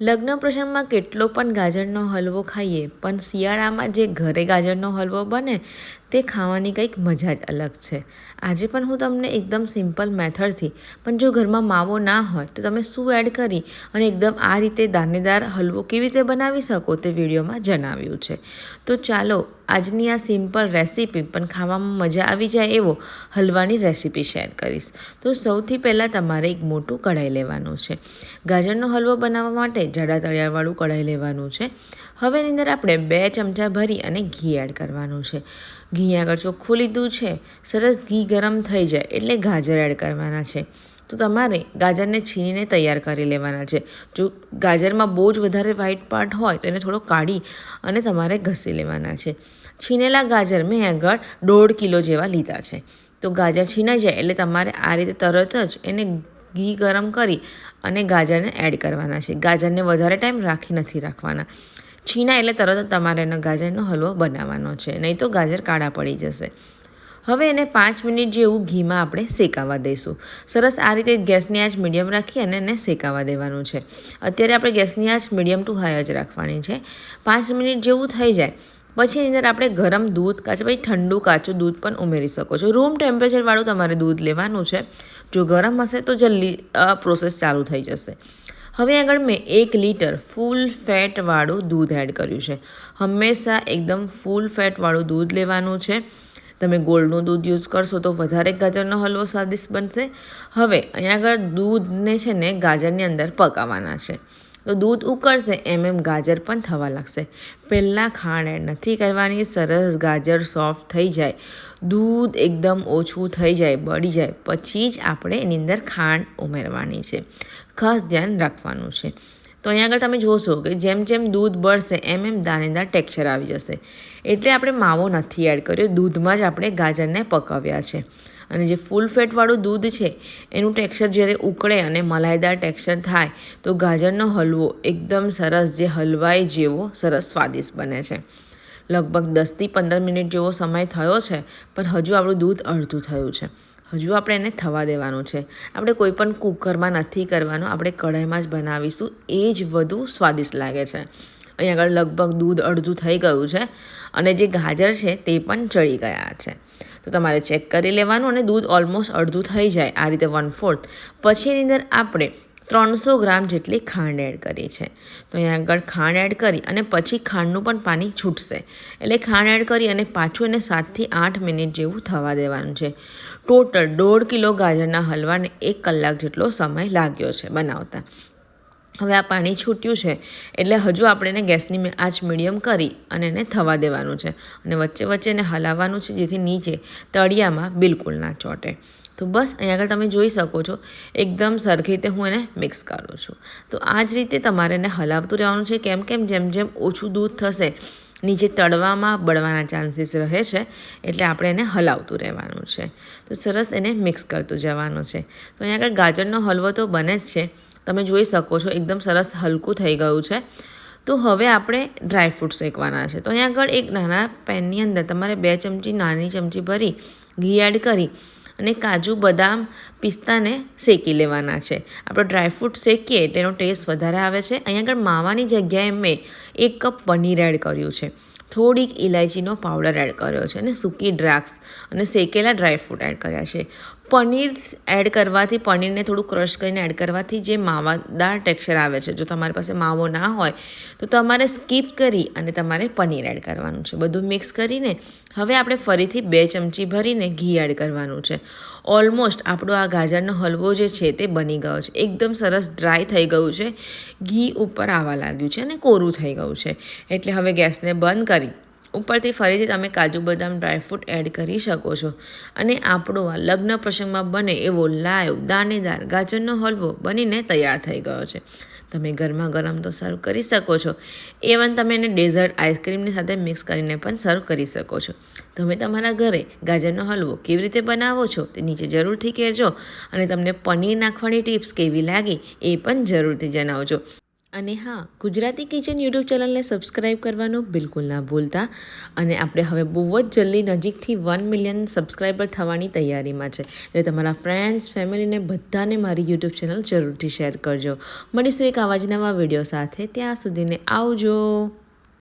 લગ્ન પ્રસંગમાં કેટલો પણ ગાજરનો હલવો ખાઈએ પણ શિયાળામાં જે ઘરે ગાજરનો હલવો બને તે ખાવાની કંઈક મજા જ અલગ છે. આજે પણ હું તમને એકદમ સિમ્પલ મેથડથી, પણ જો ઘરમાં માવો ના હોય, તો તમે શું એડ કરી અને એકદમ આ રીતે દાનેદાર હલવો કેવી રીતે બનાવી શકો તે વિડીયોમાં જણાવ્યું છે. તો ચાલો, આજની આ સિમ્પલ રેસીપી પણ ખાવામાં મજા આવી જાય એવો હલવાની રેસીપી શેર કરીશ. તો સૌથી પહેલાં તમારે એક મોટું કઢાઈ લેવાનું છે. ગાજરનો હલવો બનાવવા માટે જાડા તળિયાવાળું કઢાઈ લેવાનું છે. હવે એની અંદર આપણે બે ચમચા ભરી અને ઘી એડ કરવાનું છે. ઘી આગળ ચોખ્ખું લીધું છે, સરસ ઘી ગરમ થઈ જાય એટલે ગાજર એડ કરવાના છે. તો તમારે ગાજરને છીણીને તૈયાર કરી લેવાના છે. જો ગાજરમાં બહુ જ વધારે વ્હાઇટ પાર્ટ હોય તો એને થોડો કાઢી અને તમારે ઘસી લેવાના છે. છીનેલા ગાજર મેં આગળ દોઢ કિલો જેવા લીધા છે. તો ગાજર છીનાઈ જાય એટલે તમારે આ રીતે તરત જ એને ઘી ગરમ કરી અને ગાજરને એડ કરવાના છે. ગાજરને વધારે ટાઈમ રાખી નથી રાખવાના. છીના એટલે તરત જ તમારે એનો ગાજરનો હલવો બનાવવાનો છે. નહીં તો ગાજર કાળા પડી જશે. હવે એને પાંચ મિનિટ જેવું ઘીમાં આપણે શેકાવા દઈશું. સરસ આ રીતે ગેસની આંચ મીડિયમ રાખી અને એને શેકાવા દેવાનું છે. અત્યારે આપણે ગેસની આંચ મીડિયમ ટુ હાઈ જ રાખવાની છે. પાંચ મિનિટ જેવું થઈ જાય. પછી એની અંદર આપણે ગરમ દૂધ કાચું પછી ઠંડુ કાચું દૂધ પણ ઉમેરી શકો છો. રૂમ ટેમ્પરેચરવાળું તમારે દૂધ લેવાનું છે. જો ગરમ હશે તો જલ્દી પ્રોસેસ ચાલુ થઈ જશે. હવે આગળ મેં એક લીટર ફૂલ ફેટવાળું દૂધ એડ કર્યું છે. હંમેશા એકદમ ફૂલ ફેટવાળું દૂધ લેવાનું છે. તમે ગોળનું દૂધ યુઝ કરશો તો વધારે ગાજરનો હલવો સ્વાદિષ્ટ બનશે. હવે અહીંયા આગળ દૂધને છે ને ગાજરની અંદર પકાવવાના છે. તો દૂધ ઉકળશે એમ એમ ગાજર પણ થવા લાગશે. પહેલાં ખાંડ એડ નથી કરવાની, સરસ ગાજર સોફ્ટ થઈ જાય. દૂધ એકદમ ઓછું થઈ જાય, બળી જાય. પછી જ આપણે એની અંદર ખાંડ ઉમેરવાની છે. ખાસ ધ્યાન રાખવાનું છે. તો અહીંયા આગળ તમે જોશો કે જેમ જેમ દૂધ બળશે એમ એમ દાણેદાર ટેક્સચર આવી જશે. એટલે આપણે માવો નથી એડ કર્યો, દૂધમાં જ આપણે ગાજરને પકવ્યા છે. અને જે ફૂલ ફેટવાળું દૂધ છે, એનું ટેક્સચર જ્યારે ઉકળે અને મલાઈદાર ટેક્સચર થાય, તો ગાજરનો હલવો એકદમ સરસ જે હલવાઈ જેવો સરસ સ્વાદિષ્ટ બને છે. લગભગ દસથી પંદર મિનિટ જેવો સમય થયો છે, પણ હજુ આપણું દૂધ અડધું થયું છે. હજુ આપણે એને થવા દેવાનું છે. આપણે કોઈ પણ કુકરમાં નથી કરવાનું, આપણે કઢાઈમાં જ બનાવીશું, એ જ વધુ સ્વાદિષ્ટ લાગે છે. અહીં આગળ લગભગ દૂધ અડધું થઈ ગયું છે, અને જે ગાજર છે, તે પણ ચડી ગયા છે. તો તમારે ચેક કરી લેવાનું અને દૂધ ઓલમોસ્ટ અડધું થઈ જાય આ રીતે વન ફોર્થ પછી એની અંદર આપણે ત્રણસો ગ્રામ જેટલી ખાંડ એડ કરી છે તો અહીંયા આગળ ખાંડ એડ કરી અને પછી ખાંડનું પણ પાણી છૂટશે. એટલે ખાંડ એડ કરી અને પાછું એને સાતથી આઠ મિનિટ જેવું થવા દેવાનું છે. ટોટલ દોઢ કિલો ગાજરના હલવાને એક કલાક જેટલો સમય લાગ્યો છે બનાવતા. હવે આ પાણી છૂટ્યું છે, એટલે હજુ આપણે એને ગેસની આંચ મીડિયમ કરી અને એને થવા દેવાનું છે. અને વચ્ચે વચ્ચે એને હલાવવાનું છે, જેથી નીચે તળિયામાં બિલકુલ ના ચોંટે. તો બસ, અહીં આગળ તમે જોઈ શકો છો, એકદમ સરખી રીતે હું એને મિક્સ કરું છું. તો આ જ રીતે તમારે એને હલાવતું રહેવાનું છે. કેમ કેમ જેમ જેમ ઓછું દૂધ થશે, નીચે તળવામાં બળવાના ચાન્સીસ રહે છે, એટલે આપણે એને હલાવતું રહેવાનું છે. તો સરસ એને મિક્સ કરતું જવાનું છે. તો અહીં આગળ ગાજરનો હલવો તો બને જ છે. તમે જોઈ શકો છો, એકદમ સરસ હલકું થઈ ગયું છે. તો હવે આપણે ડ્રાયફ્રૂટ શેકવાના છે. તો અહીંયા આગળ એક નાના પેનની અંદર તમારે બે ચમચી નાની ચમચી ભરી ઘી એડ કરી અને કાજુ બદામ પિસ્તાને શેકી લેવાના છે. આપણે ડ્રાયફ્રૂટ શેકીએ તેનો ટેસ્ટ વધારે આવે છે. અહીંયા આગળ માવાની જગ્યાએ મેં એક કપ પનીર એડ કર્યું છે. થોડીક ઇલાયચીનો પાવડર એડ કર્યો છે અને સૂકી દ્રાક્ષ અને શેકેલા ડ્રાયફ્રૂટ એડ કર્યા છે. પનીર એડ કરવાથી, પનીરને થોડું ક્રશ કરીને એડ કરવાથી જે માવાદાર ટેક્સચર આવે છે, જો તમારી પાસે માવો ના હોય, તો તમારે સ્કીપ કરી અને તમારે પનીર એડ કરવાનું છે. બધું મિક્સ કરીને હવે આપણે ફરીથી બે ચમચી ભરીને ઘી એડ કરવાનું છે. ઓલમોસ્ટ આપણો આ ગાજરનો હલવો જે છે તે બની ગયો છે. એકદમ સરસ ડ્રાય થઈ ગયું છે. ઘી ઉપર આવવા લાગ્યું છે અને કોરું થઈ ગયું છે. એટલે હવે ગેસને બંધ કરી ઉપરથી ફરીથી તમે કાજુ બદામ ડ્રાયફ્રૂટ એડ કરી શકો છો. અને આપણો આ લગ્ન પ્રસંગમાં બને એવો લાઈવ દાણેદાર ગાજરનો હલવો બનીને તૈયાર થઈ ગયો છે. તમે ગરમા ગરમ તો સર્વ કરી શકો છો. એવન તમે એને ડેઝર્ટ આઈસ્ક્રીમની સાથે મિક્સ કરીને પણ સર્વ કરી શકો છો. તમે તમારા ઘરે ગાજરનો હલવો કેવી રીતે બનાવો છો તે નીચે જરૂરથી કહેજો. અને તમને પનીર નાખવાની ટિપ્સ કેવી લાગી એ પણ જરૂરથી જણાવજો. અને હા, ગુજરાતી કિચન યુટ્યુબ ચેનલને સબસ્ક્રાઈબ કરવાનું બિલકુલ ના ભૂલતા. અને આપણે હવે બહુ જ જલ્દી નજીકથી વન મિલિયન સબસ્ક્રાઈબર થવાની તૈયારીમાં છે. એટલે તમારા ફ્રેન્ડ્સ ફેમિલીને બધાને મારી યુટ્યુબ ચેનલ જરૂરથી શેર કરજો. મળીશું એક આવા જ નવા વીડિયો સાથે. ત્યાં સુધીને આવજો.